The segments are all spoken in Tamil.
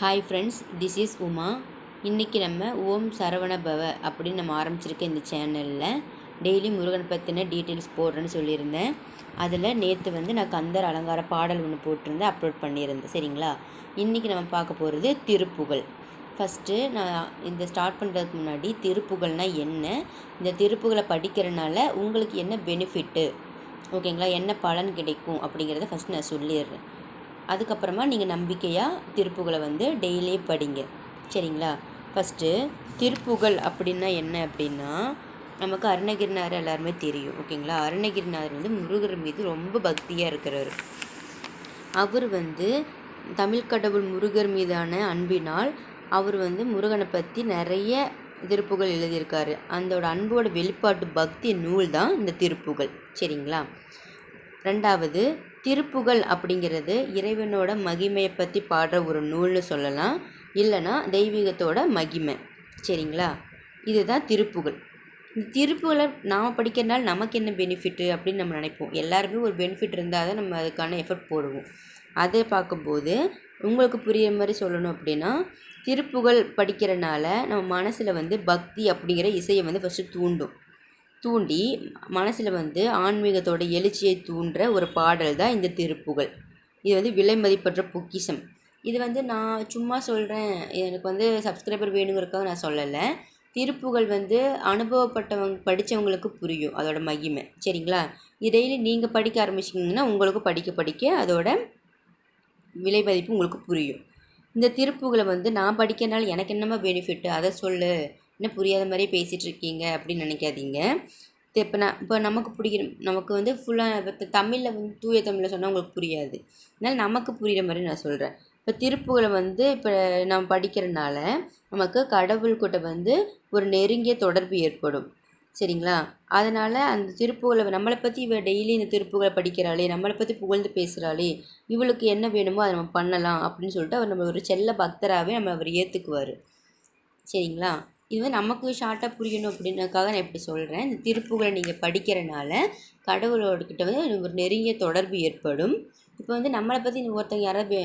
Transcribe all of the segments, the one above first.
Hi friends this is Uma இன்றைக்கி நம்ம ஓம் சரவண பவ அப்படின்னு நம்ம ஆரம்பிச்சிருக்க இந்த சேனலில் டெய்லி முருகன் பற்றின டீட்டெயில்ஸ் போடுறேன்னு சொல்லியிருந்தேன். அதில் நேற்று வந்து நான் கந்தர் அலங்கார பாடல் ஒன்று போட்டிருந்தேன் அப்லோட் பண்ணியிருந்தேன் சரிங்களா? இன்றைக்கி நம்ம பார்க்க போகிறது திருப்புகழ். ஃபஸ்ட்டு நான் இந்த ஸ்டார்ட் பண்ணுறதுக்கு முன்னாடி திருப்புகழ்னால் என்ன? இந்த திருப்புகளை படிக்கிறனால உங்களுக்கு என்ன பெனிஃபிட்டு ஓகேங்களா? என்ன பலன் கிடைக்கும் அப்படிங்கிறத ஃபஸ்ட் நான் சொல்லிடுறேன். அதுக்கப்புறமா நீங்கள் நம்பிக்கையாக திருப்புகளை வந்து டெய்லி படிங்க. சரிங்களா? ஃபஸ்ட்டு திருப்புகள் அப்படின்னா என்ன அப்படின்னா நமக்கு அருணகிரிநாதர் எல்லாருமே தெரியும் ஓகேங்களா? அருணகிரிநாதர் வந்து முருகர் மீது ரொம்ப பக்தியாக இருக்கிறார். அவர் வந்து தமிழ் கடவுள் முருகர் மீதான அன்பினால் அவர் வந்து முருகனை பற்றி நிறைய திருப்புகள் எழுதியிருக்காரு. அந்தோட அன்போட வெளிப்பாட்டு பக்தி நூல் தான் இந்த திருப்புகள். சரிங்களா? ரெண்டாவது திருப்புகழ் அப்படிங்கிறது இறைவனோட மகிமையை பற்றி பாடுற ஒரு நூல்னு சொல்லலாம். இல்லைன்னா தெய்வீகத்தோட மகிமை. சரிங்களா? இதுதான் திருப்புகழ். இந்த திருப்புகளை நாம் படிக்கிறனால நமக்கு என்ன பெனிஃபிட்டு அப்படின்னு நம்ம நினைப்போம். எல்லாருமே ஒரு பெனிஃபிட் இருந்தால் தான் நம்ம அதுக்கான எஃபர்ட் போடுவோம். அதை பார்க்கும்போது உங்களுக்கு புரியுற மாதிரி சொல்லணும் அப்படின்னா திருப்புகழ் படிக்கிறனால நம்ம மனசில் வந்து பக்தி அப்படிங்கிற இசையை வந்து ஃபஸ்ட்டு தூண்டும். தூண்டி மனசில் வந்து ஆன்மீகத்தோட எழுச்சியை தூண்டுற ஒரு பாடல் தான் இந்த திருப்புகழ் இது வந்து விலை மதிப்பற்ற பொக்கிஷம். இது வந்து நான் சும்மா சொல்கிறேன் எனக்கு வந்து சப்ஸ்கிரைபர் வேணுங்கிறதுக்காக நான் சொல்லலை. திருப்புகள் வந்து அனுபவப்பட்டவங்க படித்தவங்களுக்கு புரியும் அதோட மகிமை. சரிங்களா? இது டெய்லி நீங்கள் படிக்க ஆரம்பிச்சிங்கன்னா உங்களுக்கு படிக்க படிக்க அதோட விலை மதிப்பு உங்களுக்கு புரியும். இந்த திருப்புகளை வந்து நான் படிக்கிறனால எனக்கு என்னமா பெனிஃபிட்டு அதை சொல்லு. என்ன புரியாத மாதிரியே பேசிகிட்டு இருக்கீங்க அப்படின்னு நினைக்காதீங்க. இப்போ நான் இப்போ நமக்கு பிடிக்கிற நமக்கு வந்து ஃபுல்லாக இப்போ தமிழில் வந்து தூய தமிழில் சொன்னால் உங்களுக்கு புரியாது. அதனால் நமக்கு புரிகிற மாதிரி நான் சொல்கிறேன் இப்போ திருப்புகளை வந்து இப்போ நம்ம படிக்கிறனால நமக்கு கடவுள் கடவுள்கிட்ட வந்து ஒரு நெருங்கிய தொடர்பு ஏற்படும். சரிங்களா? அதனால் அந்த திருப்புகளை நம்மளை பற்றி இவ டெய்லி இந்த திருப்புகளை படிக்கிறாளே நம்மளை பற்றி புகழ்ந்து பேசுகிறாளே இவளுக்கு என்ன வேணுமோ அதை நம்ம பண்ணலாம் அப்படின்னு சொல்லிட்டு அவர் நம்ம ஒரு செல்ல பக்தராகவே நம்ம அவர் ஏற்றுக்குவார் சரிங்களா? இது வந்து நமக்கு ஷார்ட்டாக புரியணும் அப்படின்றதுக்காக நான் இப்படி சொல்கிறேன் இந்த திருப்புகளை நீங்கள் படிக்கிறனால கடவுளோடக்கிட்ட வந்து ஒரு நெருங்கிய தொடர்பு ஏற்படும். இப்போ வந்து நம்மளை பற்றி ஒருத்தங்க யாராவது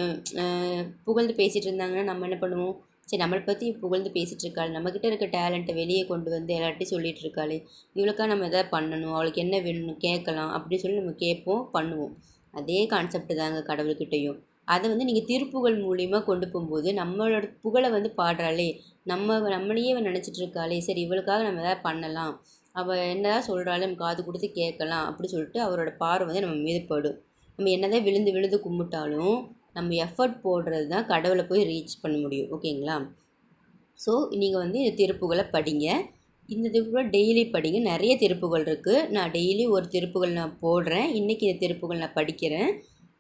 புகழ்ந்து பேசிகிட்டு இருந்தாங்கன்னா நம்ம என்ன பண்ணுவோம்? சரி நம்மளை பற்றி புகழ்ந்து பேசிகிட்டு இருக்காள். நம்மக்கிட்ட இருக்க டேலண்ட்டை வெளியே கொண்டு வந்து எல்லார்ட்டையும் சொல்லிகிட்டு இருக்காளே. இவளுக்காக நம்ம எதாவது பண்ணணும் அவளுக்கு என்ன வேணும்னு கேட்கலாம் அப்படின்னு சொல்லி நம்ம கேட்போம் பண்ணுவோம். அதே கான்செப்ட் தாங்க கடவுள்கிட்டையும். அதை வந்து நீங்கள் திருப்புகள் மூலிமா கொண்டு போகும்போது நம்மளோட புகழை வந்து பாடுறாளே நம்ம நம்மளையே நினச்சிட்டு இருக்காளே சரி இவளுக்காக நம்ம எதாவது பண்ணலாம். அவள் என்னதான் சொல்கிறாளே நம்ம காது கொடுத்து கேட்கலாம் அப்படி சொல்லிட்டு அவரோட பார்வை வந்து நம்ம மீது படும். நம்ம என்னதான் விழுந்து விழுந்து கும்பிட்டாலும் நம்ம எஃபர்ட் போடுறது தான் கடவுளை போய் ரீச் பண்ண முடியும். ஓகேங்களா? ஸோ நீங்கள் வந்து இந்த திருப்புகளை படிங்க. இந்த திருப்புகள் டெய்லி படிங்க. நிறைய திருப்புகள் இருக்குது நான் டெய்லி ஒரு திருப்புகள் நான் போடுறேன். இன்றைக்கி இந்த திருப்புகள் நான் படிக்கிறேன்.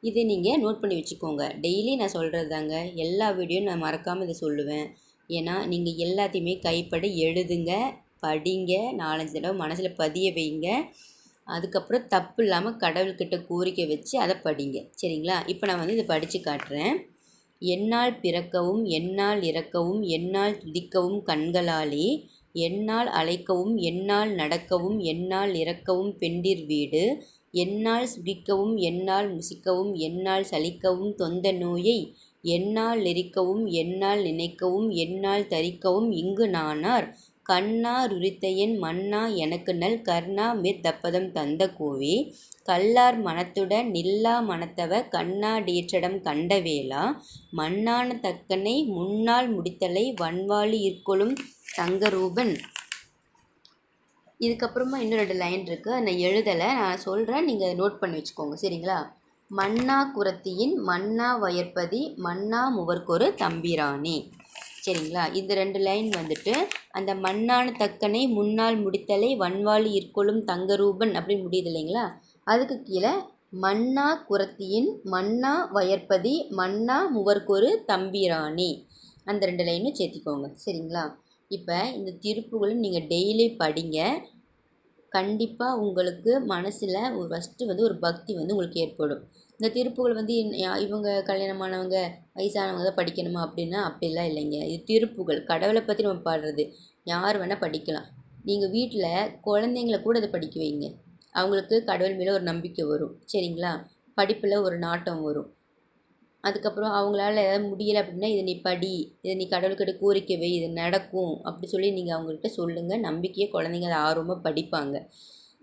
இதை நீங்கள் நோட் பண்ணி வச்சுக்கோங்க. டெய்லி நான் சொல்கிறது தாங்க எல்லா வீடியோவும் நான் மறக்காமல் இதை சொல்லுவேன். ஏன்னா நீங்கள் எல்லாத்தையுமே கைப்பட எழுதுங்க படிங்க நாலஞ்சு தடவை மனசில் பதிய வைங்க. அதுக்கப்புறம் தப்பு இல்லாமல் கடவுள்கிட்ட கோரிக்கை வச்சு அதை படிங்க. சரிங்களா? இப்போ நான் வந்து இதை படித்து காட்டுறேன். என்னால் பிறக்கவும் என்னால் இறக்கவும் என்னால் துதிக்கவும் கண்களாலே என்னால் அழைக்கவும் என்னால் நடக்கவும் என்னால் இறக்கவும் பெண்டிர் வீடு என்னால் சுகிக்கவும் என்னால் முசிக்கவும் என்னால் சலிக்கவும் தொந்த நோயை என்னால் நெரிக்கவும் என்னால் நினைக்கவும் என்னால் தரிக்கவும் இங்கு நானார். கண்ணா ருரித்தையன் மன்னா எனக்கு நல் கர்ணா தப்பதம் தந்த கோவே கல்லார் மனத்துட நில்லா மனத்தவ கண்ணா டீற்றடம் கண்டவேளா மண்ணான தக்கனை முன்னால் முடித்தலை வன்வாளி இற்கொளும் தங்கரூபன் இதுக்கப்புறமா இன்னும் ரெண்டு லைன் இருக்குது நான் எழுதலை. நான் சொல்கிறேன் நீங்கள் நோட் பண்ணி வச்சுக்கோங்க. சரிங்களா? மன்னா குரத்தியின் மன்னா வயற்பதி மன்னா முகர்கொரு தம்பிராணி. சரிங்களா? இந்த ரெண்டு லைன் வந்துட்டு அந்த மண்ணான தக்கனை முன்னால் முடித்தலை வன்வாளி இருக்கொள்ளும் தங்கரூபன் அப்படின்னு முடியுது இல்லைங்களா? அதுக்கு கீழே மன்னா குரத்தியின் மன்னா வயற்பதி மன்னா முவர்கொரு தம்பிராணி. அந்த ரெண்டு லைனும் சேர்த்திக்கோங்க. சரிங்களா? இப்போ இந்த திருப்புகளும் நீங்கள் டெய்லி படிங்க. கண்டிப்பாக உங்களுக்கு மனசில் ஒரு ஃபஸ்ட்டு வந்து ஒரு பக்தி வந்து உங்களுக்கு ஏற்படும். இந்த திருப்புகள் வந்து இவங்க கல்யாணமானவங்க வயசானவங்க தான் படிக்கணுமா அப்படின்னா அப்படிலாம் இல்லைங்க. இது திருப்புகள். கடவுளை பற்றி நம்ம பாடுறது. யார் வேணால் படிக்கலாம். நீங்கள் வீட்டில் குழந்தைங்கள கூட அதை படிக்க வைங்க. அவங்களுக்கு கடவுள் மேலே ஒரு நம்பிக்கை வரும். சரிங்களா? படிப்பில் ஒரு நாட்டம் வரும். அதுக்கப்புறம் அவங்களால ஏதாவது முடியலை அப்படின்னா இதை நீ படி. இதை நீ கடவுள்கிட்ட கோரிக்கை வை. இது நடக்கும். அப்படி சொல்லி நீங்கள் அவங்கள்ட்ட சொல்லுங்கள் நம்பிக்கையை குழந்தைங்க அதை ஆர்வமாக படிப்பாங்க.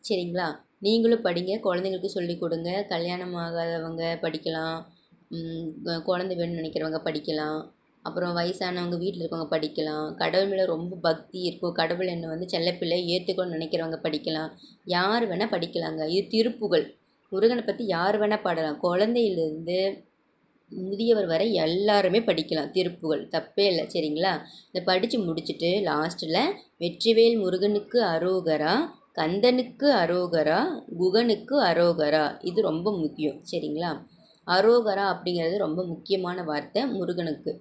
சரிங்களா? நீங்களும் படிங்க. குழந்தைங்களுக்கு சொல்லிக் கொடுங்க. கல்யாணம் ஆகாதவங்க படிக்கலாம். குழந்தை வேணும்னு நினைக்கிறவங்க படிக்கலாம். அப்புறம் வயசானவங்க வீட்டில் இருக்கவங்க படிக்கலாம். கடவுள் மேலே ரொம்ப பக்தி இருக்கும். கடவுள் என்னை வந்து செல்லப்பிள்ளை ஏற்றுக்கணும்னு நினைக்கிறவங்க படிக்கலாம். யார் வேணால் படிக்கலாங்க. இது திருப்புகழ் முருகனை பற்றி யார் வேணால் பாடலாம். குழந்தையிலேருந்து முதியவர் வரை எல்லாருமே படிக்கலாம். திருப்புகழ் தப்பே இல்லை. சரிங்களா? இதை படித்து முடிச்சுட்டு லாஸ்ட்டில் வெற்றிவேல் முருகனுக்கு அரோகரா கந்தனுக்கு அரோகரா குகனுக்கு அரோகரா. இது ரொம்ப முக்கியம். சரிங்களா? அரோகரா அப்படிங்கிறது ரொம்ப முக்கியமான வார்த்தை முருகனுக்கு.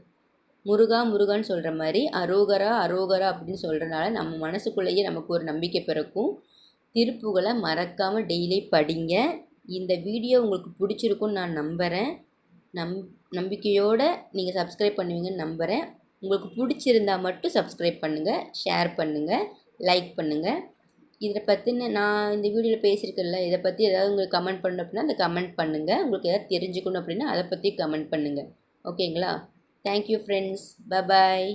முருகா முருகன் சொல்கிற மாதிரி அரோகரா அரோகரா அப்படின்னு சொல்கிறனால நம்ம மனசுக்குள்ளேயே நமக்கு ஒரு நம்பிக்கை பிறக்கும். திருப்புகளை மறக்காமல் டெய்லி படிங்க. இந்த வீடியோ உங்களுக்கு பிடிச்சிருக்குன்னு நான் நம்புகிறேன் நம் நம்பிக்கையோடு நீங்கள் சப்ஸ்கிரைப் பண்ணுவீங்கன்னு நம்புகிறேன் உங்களுக்கு பிடிச்சிருந்தா மட்டும் சப்ஸ்கிரைப் பண்ணுங்கள் ஷேர் பண்ணுங்கள் லைக் பண்ணுங்கள் இதை பற்றின நான் இந்த வீடியோவில் பேசியிருக்கேன்ல இதை பற்றி ஏதாவது உங்களுக்கு கமெண்ட் பண்ணணும் அப்படின்னா அந்த கமெண்ட் பண்ணுங்கள் உங்களுக்கு ஏதாவது தெரிஞ்சுக்கணும் அப்படின்னா அதை பற்றி கமெண்ட் பண்ணுங்கள் ஓகேங்களா தேங்க்யூ ஃப்ரெண்ட்ஸ் பபாய்